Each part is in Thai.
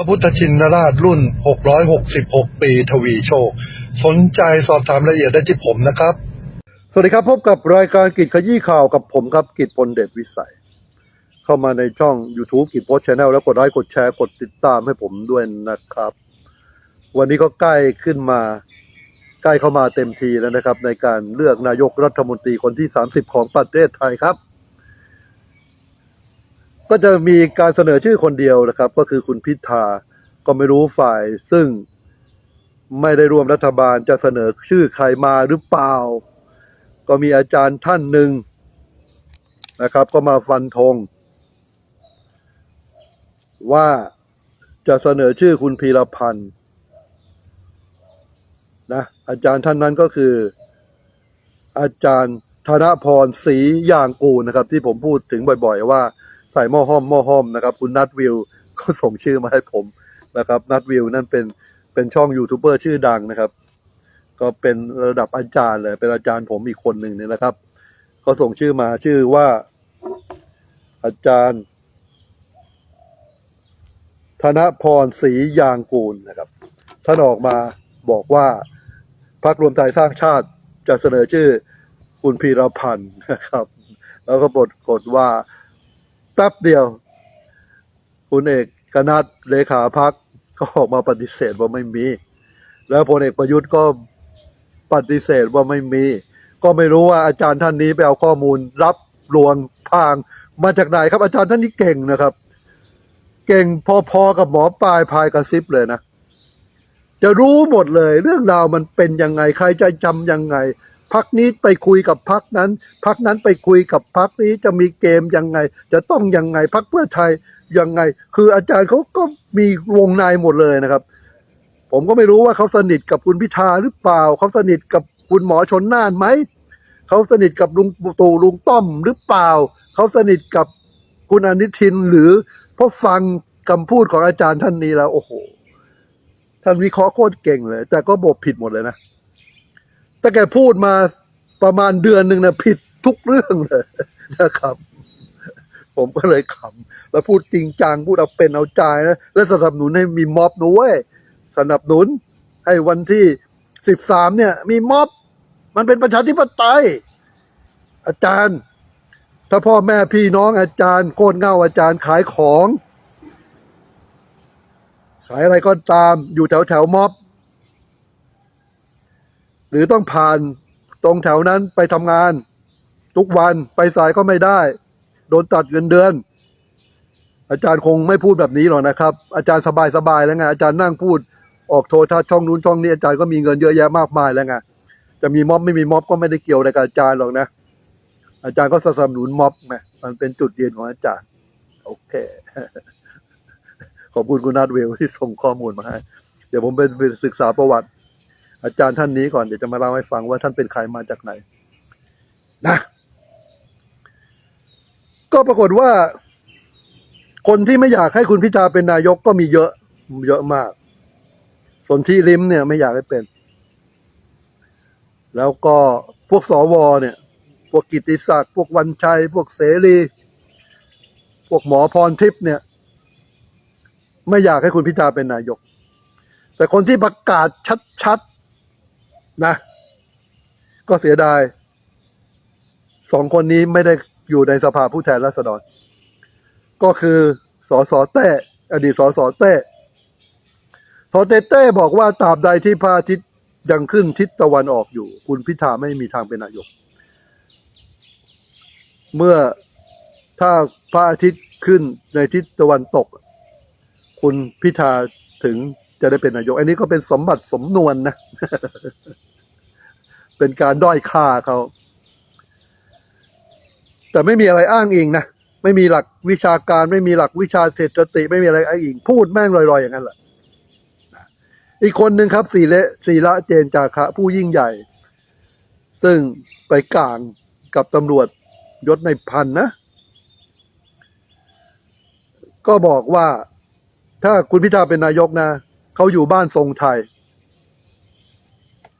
พระพุทธชินราชรุ่น 666 ปีทวีโชค สนใจสอบถามรายละเอียดได้ที่ผมนะครับ สวัสดีครับพบกับรายการกิจขยี้ข่าวกับผมครับกิจพลเดชวิสัย เข้ามาในช่อง YouTube กิจโพสชแนลแล้วกดไลค์กดแชร์กดติดตามให้ผมด้วยนะครับ วันนี้ก็ใกล้ขึ้นมาใกล้เข้ามาเต็มทีแล้วนะครับ ในการเลือกนายกรัฐมนตรีคนที่ 30 ของประเทศไทยครับ ก็จะมีการเสนอชื่อคนเดียวนะครับ ก็คือคุณพิธาก็ไม่รู้ฝ่ายซึ่งไม่ได้ร่วมรัฐบาลจะเสนอชื่อใครมาหรือเปล่า ก็มีอาจารย์ท่านหนึ่งนะครับ ก็มาฟันธงว่าจะเสนอชื่อคุณพีรพันธ์นะอาจารย์ท่านนั้นก็คือ อาจารย์ธนพรศรียางกูนะครับ ที่ผมพูดถึงบ่อย ๆ ว่า ใส่หม้อห้อมหม้อห้อมนะครับ คุณนัทวิวก็ส่งชื่อมาให้ผมนะครับนัทวิวนั่นเป็นเป็นช่องยูทูบเบอร์ชื่อดังนะครับ ก็เป็นระดับอาจารย์เลยเป็นอาจารย์ผมอีกคนหนึ่งเนี่ยนะครับ ก็ส่งชื่อมาชื่อว่า อาจารย์ ธนพรศรียางกูลนะครับท่านออกมาบอกว่าพรรครวมไทยสร้างชาติจะเสนอชื่อคุณพีรพันธ์นะครับ แล้วก็บทกดว่า แป๊บเดียว คุณเอกกนัดเลขาพักก็ออกมาปฏิเสธว่าไม่มี แล้วพลเอกประยุทธ์ก็ปฏิเสธว่าไม่มี ก็ไม่รู้ว่าอาจารย์ท่านนี้ไปเอาข้อมูลรับลวงพางมาจากไหนครับอาจารย์ท่านนี้เก่งนะครับ เก่งพอๆกับหมอปลายพายกระซิบเลยนะจะรู้หมดเลย เรื่องราวมันเป็นยังไงใครจะจำยังไง พักนี้ไปคุยกับพักนั้น พักนั้นไปคุยกับพักนี้จะมีเกมยังไง จะต้องยังไงพักเพื่อไทยยังไง คืออาจารย์เขาก็มีวงในหมดเลยนะครับ ผมก็ไม่รู้ว่าเขาสนิทกับคุณพิธาหรือเปล่าเขาสนิทกับคุณหมอชนน่านไหมเขาสนิทกับลุงตู่ลุงต้อมหรือเปล่าเขาสนิทกับคุณอนุทินหรือเพราะฟังคำพูดของอาจารย์ท่านนี้แล้ว โอ้โหท่านวิเคราะห์โคตรเก่งเลย แต่ก็บอกผิดหมดเลยนะ แต่แกพูดมาประมาณเดือนหนึ่งนะผิดทุกเรื่องเลยนะครับ ผมก็เลยขำแล้วพูดจริงจังพูดเอาเป็นเอาใจนะ และสนับสนุนให้มีม็อบนะเว้ยสนับสนุนให้วันที่สิบสามเนี่ย มีม็อบ มันเป็นประชาธิปไตย อาจารย์ ถ้าพ่อแม่พี่น้องอาจารย์โคตรเง่าอาจารย์ขายของ ขายอะไรก็ตามอยู่แถวแถวม็อบ หรือต้องผ่านตรงแถวนั้นไปทำงาน ทุกวันไปสายก็ไม่ได้ โดนตัดเงินเดือน อาจารย์คงไม่พูดแบบนี้หรอกนะครับ อาจารย์สบายๆแล้วไงอาจารย์นั่งพูดออกโทรทัศน์ช่องนู้นช่องนี้อาจารย์ก็มีเงินเยอะแยะมากมายแล้วไงจะมีม็อบไม่มีม็อบก็ไม่ได้เกี่ยวอะไรกับอาจารย์หรอกนะ อาจารย์ก็สนับสนุนม็อบไงมันเป็นจุดยืนของอาจารย์ โอเค ขอบคุณคุณนัทเวลที่ส่งข้อมูลมาให้ เดี๋ยวผมไปศึกษาประวัติ อาจารย์ท่านนี้ก่อนเดี๋ยวจะมาเล่าให้ฟังว่าท่านเป็นใครมาจากไหน นะ ก็ปรากฏว่า คนที่ไม่อยากให้คุณพิธาเป็นนายกก็มีเยอะ เยอะมาก ส่วนที่ริมเนี่ยไม่อยากให้เป็น แล้วก็พวกสวเนี่ย พวกกิติศักดิ์พวกวันชัย พวกเสรี พวกหมอพรทิพย์เนี่ย ไม่อยากให้คุณพิธาเป็นนายกแต่คนที่ประกาศชัด นะ ก็เสียดายสองคนนี้ไม่ได้อยู่ในสภาผู้แทนราษฎร ก็คือสอสอเต้ อดีตสอสอเต้สอเต้เต้บอกว่าตราบใดที่พระอาทิตย์ยังขึ้นทิศตะวันออกอยู่ คุณพิธาไม่มีทางเป็นนายก เมื่อถ้าพระอาทิตย์ขึ้นในทิศตะวันตก คุณพิธาถึงจะได้เป็นนายก อันนี้ก็เป็นสมบัติสมนวนนะ เป็นการด้อยค่าเขา แต่ไม่มีอะไรอ้างอิงนะ ไม่มีหลักวิชาการ ไม่มีหลักวิชาเศรษฐติ ไม่มีอะไรอ้างอิง พูดแม่งลอยๆอย่างนั้นแหละอีกคนหนึ่งครับสีเลสีละเจนจาคะ ผู้ยิ่งใหญ่ ซึ่งไปกลางกับตำรวจยศในพันนะ ก็บอกว่า ถ้าคุณพิธาเป็นนายกนะ เขาอยู่บ้านทรงไทย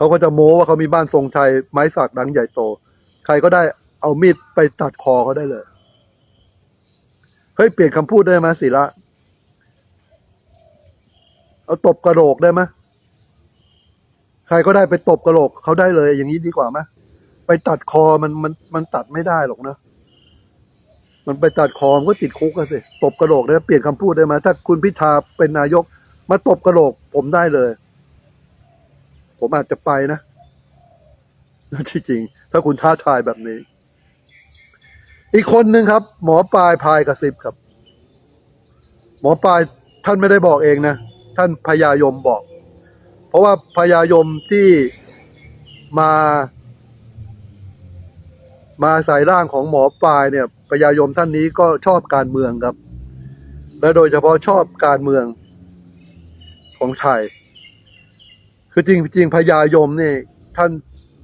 เขาก็จะโม้ว่าเขามีบ้านทรงไทยไม้สักดังใหญ่โต ใครก็ได้เอามีดไปตัดคอเขาได้เลยเฮ้ยเปลี่ยนคำพูดได้ไหมศิระเอาตบกระโหลกได้ไหมใครก็ได้ไปตบกระโหลกเขาได้เลย อย่างนี้ดีกว่าไหมไปตัดคอมันมันมันตัดไม่ได้หรอกนะมันไปตัดคอมันก็ติดคุกกันสิตบกระโหลกได้เปลี่ยนคำพูดได้ไหมถ้าคุณพิธาเป็นนายก มาตบกระโหลกผมได้เลย ผมอาจจะไปนะที่จริง ถ้าคุณท้าทายแบบนี้ อีกคนหนึ่งครับ หมอปลายพายกระซิบครับ หมอปลายท่านไม่ได้บอกเองนะ ท่านพญายมบอก เพราะว่าพญายมที่มา มาใส่ร่างของหมอปลายเนี่ยพญายมท่านนี้ก็ชอบการเมืองครับ และโดยเฉพาะชอบการเมืองของไทย คือจริงจริงพญายมนี่ ท่าน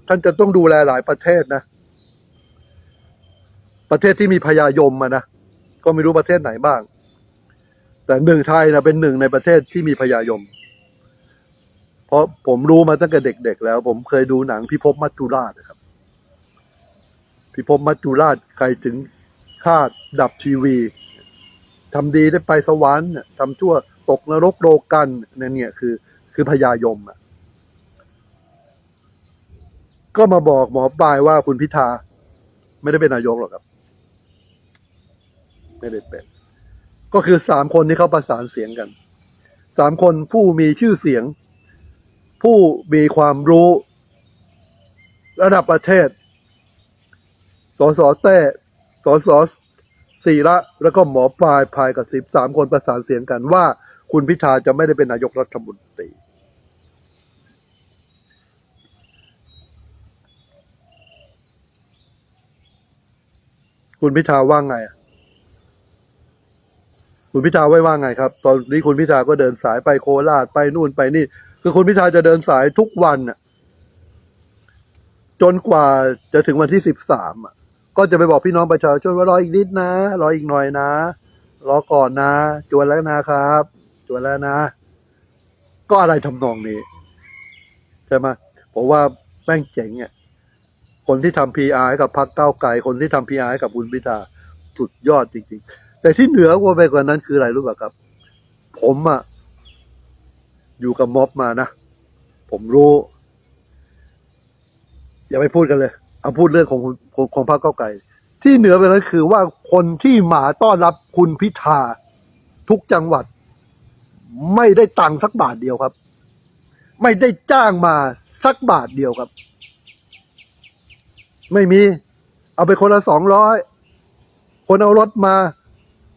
ท่านจะต้องดูแลหลายประเทศนะ ประเทศที่มีพญายมนะก็ไม่รู้ประเทศไหนบ้าง แต่หนึ่งไทยนะเป็นหนึ่งในประเทศที่มีพญายม เพราะผมรู้มาตั้งแต่เด็ก ๆ แล้ว ผมเคยดูหนังพิภพมัจจุราชนะครับพิภพมัจจุราชใครถึงคาดดับทีวีทำดีได้ไปสวรรค์ทำชั่วตกนรกโลกันนั่นเนี่ยคือ คือพญายมอะ ก็มาบอกหมอปลายว่าคุณพิธา ไม่ได้เป็นนายกหรอกครับ ไม่ได้เป็น ก็คือสามคนที่เขาประสานเสียงกันสามคนผู้มีชื่อเสียง ผู้มีความรู้ระดับประเทศ สสเต้ สสศีระแล้วก็หมอปลายพายกับสิบสามคนประสานเสียงกันว่า คุณพิธาจะไม่ได้เป็นนายกรัฐมนตรี คุณพิธาว่างไงอะคุณพิธาไว้ว่างไงครับ ตอนนี้คุณพิธาก็เดินสายไปโคราชไปนู่นไปนี่ คือคุณพิธาจะเดินสายทุกวันน่ะจนกว่าจะถึงวันที่สิบสามอะก็จะไปบอกพี่น้องประชาชนว่ารออีกนิดนะ รออีกหน่อยนะ รอก่อนนะ จวนแล้วนะครับจวนแล้วนะ ก็อะไรทำนองนี้ใช่ไหมผมว่าแม่งเจ๋งอะ คนที่ทำพีอาร์กับพรรคเก้าไกลคนที่ทำพีอาร์กับคุณพิธาสุดยอดจริง ๆ แต่ที่เหนือกว่าไปกว่านั้นคืออะไรรู้ป่ะครับ ผมอะอยู่กับม็อบมานะ ผมรู้ อย่าไปพูดกันเลย เอาพูดเรื่องของของของพรรคเก้าไกลที่เหนือไปนั้นคือว่าคนที่มาต้อนรับคุณพิธาทุกจังหวัด ไม่ได้ตังค์สักบาทเดียวครับ ไม่ได้จ้างมาสักบาทเดียวครับ ไม่มี เอาไปคนละสองร้อยคนเอารถมา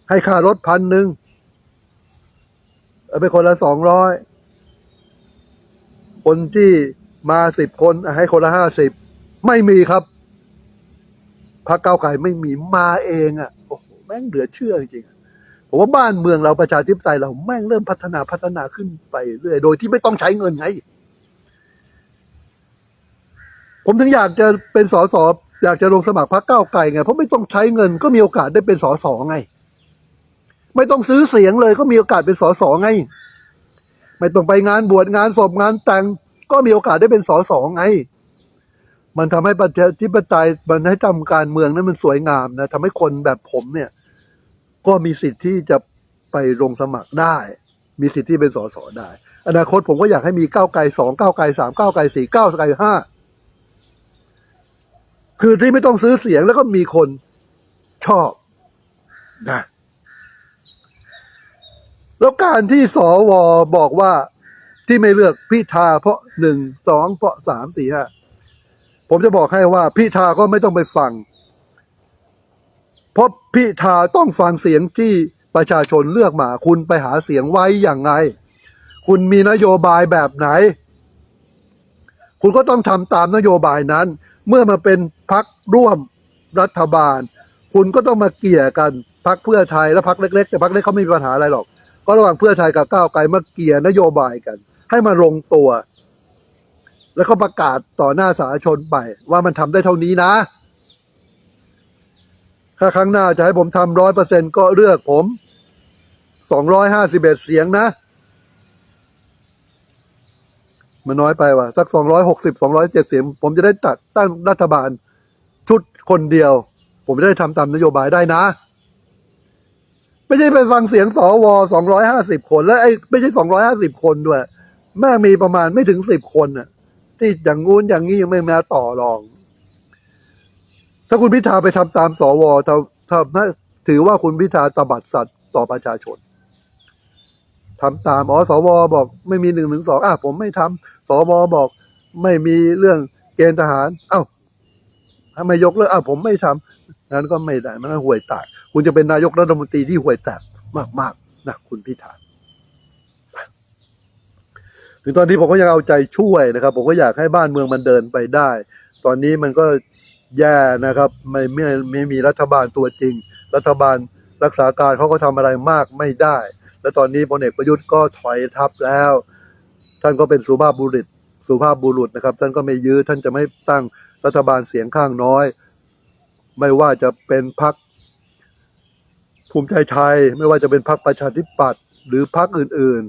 ให้ค่ารถพันหนึ่งเอาไปคนละสองร้อยคนที่มาสิบคนให้คนละห้าสิบไม่มีครับพรรคเก้าไก่ไม่มีมาเองอะ่ะโอ้โหแม่งเหลือเชื่อจริงๆอะผมว่าบ้านเมืองเราประชาธิปไตยเราแม่งเริ่มพัฒนาพัฒนาขึ้นไปเรื่อยโดยที่ไม่ต้องใช้เงินไง ผมถึงอยากจะเป็นสสอยากจะลงสมัครพรรคก้าวไกลไงเพราะไม่ต้องใช้เงินก็มีโอกาสได้เป็นสสไง ไม่ต้องซื้อเสียงเลยก็มีโอกาสเป็นสสไง ไม่ต้องไปงานบวชงานศพงานแต่งก็มีโอกาสได้เป็นสสไง มันทำให้ประชาธิปไตยมันให้ทำการเมืองนั้นมันสวยงามนะทำให้คนแบบผมเนี่ย ก็มีสิทธิ์ที่จะไปลงสมัครได้ มีสิทธิ์ที่เป็นสสได้ อนาคตผมก็อยากให้มีก้าวไกลสองก้าวไกลสามก้าวไกลสี่ก้าวไกลห้า คือที่ไม่ต้องซื้อเสียงแล้วก็มีคนชอบนะแล้วการที่สวบอกว่าที่ไม่เลือกพิธาเพราะหนึ่งสองเพราะสามสี่ห้าผมจะบอกให้ว่าพิธาก็ไม่ต้องไปฟัง เพราะพิธาต้องฟังเสียงที่ประชาชนเลือกมา คุณไปหาเสียงไว้อย่างไง คุณมีนโยบายแบบไหน คุณก็ต้องทำตามนโยบายนั้น เมื่อมาเป็นพักร่วมรัฐบาล คุณก็ต้องมาเกี่ยกันพักเพื่อไทยและพักเล็กๆ แต่พักเล็กเขาไม่มีปัญหาอะไรหรอก ก็ระหว่างเพื่อไทยกับก้าวไกลมาเกี่ยนโยบายกัน ให้มาลงตัว แล้วก็ประกาศต่อหน้าสาธารณชนไป ว่ามันทำได้เท่านี้นะ ถ้าครั้งหน้าจะให้ผมทำร้อยเปอร์เซ็นก็เลือกผมสองร้อยห้าสิบเอ็ดเสียงนะ มันน้อยไปว่ะสักสองร้อยหกสิบสองร้อยเจ็ดสียงผมจะได้ตัดตั้งรัฐบาล ชุดคนเดียว ผมจะได้ทำตามนโยบายได้นะ ไม่ใช่ไปฟังเสียงสวสองร้อยห้าสิบคน แล้วไอ้ไม่ใช่สองร้อยห้าสิบคนด้วย แม่มีประมาณไม่ถึงสิบคนน่ะ ที่อย่างงู้นอย่างนี้ยังไม่มาต่อรอง ถ้าคุณพิธาไปทำตามสวถ้าถ้าถือว่าคุณพิธาตบัดสัตว์ต่อประชาชน ทำตามอ๋อสวบอกไม่มีหนึ่งหนึ่งสองอะผมไม่ทำสวบอก ไม่มีเรื่องเกณฑ์ทหารเอ้าทำไมยกเลิกอะผมไม่ทำงั้นก็ไม่ได้มันห่วยแตกคุณจะเป็นนายกรัฐมนตรีที่ห่วยแตกมากๆนะคุณพิธาถึงตอนนี้ผมก็ยังเอาใจช่วยนะครับ ผมก็อยากให้บ้านเมืองมันเดินไปได้ ตอนนี้มันก็แย่นะครับ ไม่ไม่ไม่มีรัฐบาลตัวจริง รัฐบาลรักษาการเขาก็ทำอะไรมากไม่ได้ และตอนนี้พลเอกประยุทธ์ก็ถอยทัพแล้ว ท่านก็เป็นสุภาพบุรุษสุภาพบุรุษนะครับ ท่านก็ไม่ยื้อท่านจะไม่ตั้งรัฐบาลเสียงข้างน้อย ไม่ว่าจะเป็นพรรคภูมิใจไทย ไม่ว่าจะเป็นพรรคประชาธิปัตย์หรือพรรคอื่น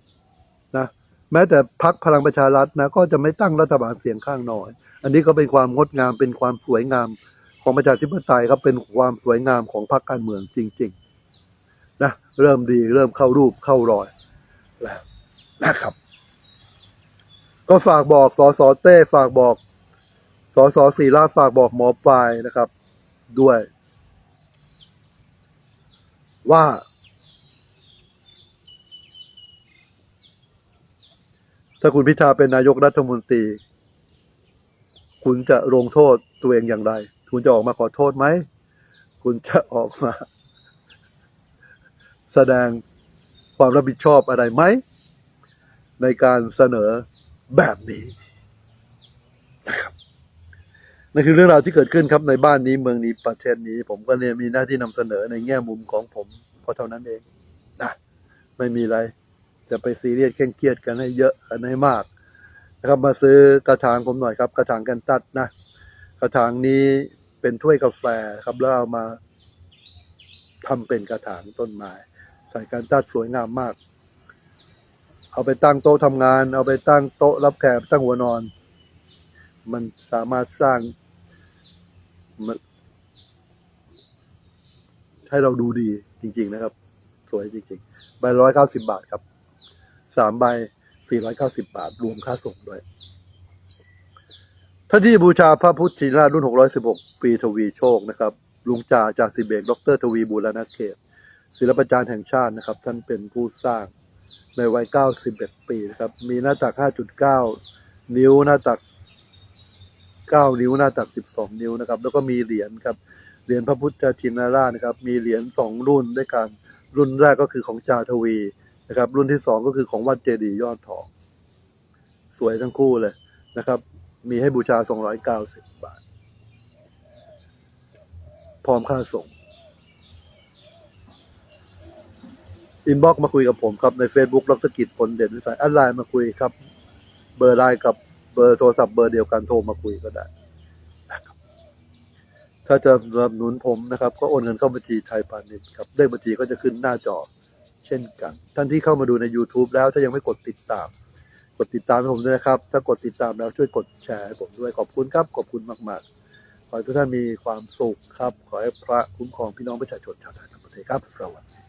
ๆนะแม้แต่พักพลังประชารัฐนะก็จะไม่ตั้งรัฐบาลเสียงข้างน้อย อันนี้ก็เป็นความงดงามเป็นความสวยงามของประชาธิปไตยครับเป็นความสวยงามของพรรคการเมืองจริง ๆ เริ่มดีเริ่มเข้ารูปเข้ารอยแล้วนะครับ ก็ฝากบอกสอสอเต้ฝากบอกสอสอศิราฝากบอกหมอปลายนะครับ ด้วย ว่า ถ้าคุณพิธาเป็นนายกรัฐมนตรี คุณจะลงโทษตัวเองอย่างไร คุณจะออกมาขอโทษไหม คุณจะออกมา แสดงความรับผิดชอบอะไรไหม ในการเสนอแบบนี้นะครับนั่นคือเรื่องราวที่เกิดขึ้นครับในบ้านนี้เมืองนี้ประเทศนี้ ผมก็เนี่ยมีหน้าที่นำเสนอในแง่มุมของผมก็เท่านั้นเองนะไม่มีอะไร จะไปซีเรียสเคร่งเครียดกันให้เยอะกันให้มากนะครับมาซื้อกระถางผมหน่อยครับ กระถางกันตัดนะกระถางนี้เป็นถ้วยกาแฟครับแล้วเอามาทำเป็นกระถางต้นไม้ ใส่กันตัดสวยงามมาก เอาไปตั้งโต๊ะทำงาน เอาไปตั้งโต๊ะรับแขกตั้งหัวนอน มันสามารถสร้างให้เราดูดีจริง ๆ นะครับ สวยจริงๆใบร้อยเก้าสิบาทครับสามใบสี่ร้อยเก้าสิบาท รวมค่าส่งด้วยท่านที่บูชาพระพุทธชินราชรุ่นหกร้อยสิบหกปีทวีโชคนะครับ ลุงจ่าจากสิเบกดรทวีบูรณเขต ศิลปจารย์แห่งชาตินะครับ ท่านเป็นผู้สร้างในวัยเก้าสิบเอ็ดปีนะครับ มีหน้าตักห้าจุดเก้านิ้วหน้าตักเก้านิ้วหน้าตักสิบสองนิ้วนะครับ แล้วก็มีเหรียญครับ เหรียญพระพุทธชินราชนะครับ มีเหรียญสองรุ่นด้วยกัน รุ่นแรกก็คือของจาทวีนะครับ รุ่นที่สองก็คือของวัดเจดีย์ยอดทอง สวยทั้งคู่เลยนะครับ มีให้บูชาสองร้อยเก้าสิบบาท พร้อมค่าส่ง อินบ็อกมาคุยกับผมครับ ใน Facebook ดรกิจผลเด่นวิสัยแอดไลน์มาคุยครับ เบอร์ไลน์กับเบอร์โทรศัพท์เบอร์เดียวกันโทรมาคุยก็ได้ครับถ้าจะสนับสนุนผมนะครับ ก็โอนเงินเข้าบัญชีไทยพาณิชย์ครับเลขบัญชีก็จะขึ้นหน้าจอเช่นกัน ท่านที่เข้ามาดูใน YouTube แล้วถ้ายังไม่กดติดตาม กดติดตามให้ผมด้วยนะครับ ถ้ากดติดตามแล้วช่วยกดแชร์ให้ผมด้วยขอบคุณครับ ขอบคุณมากๆ ขอให้ทุกท่านมีความสุขครับ ขอให้พระคุ้มครองพี่น้องประชาชนชาวไทยทั้งประเทศครับ สวัสดี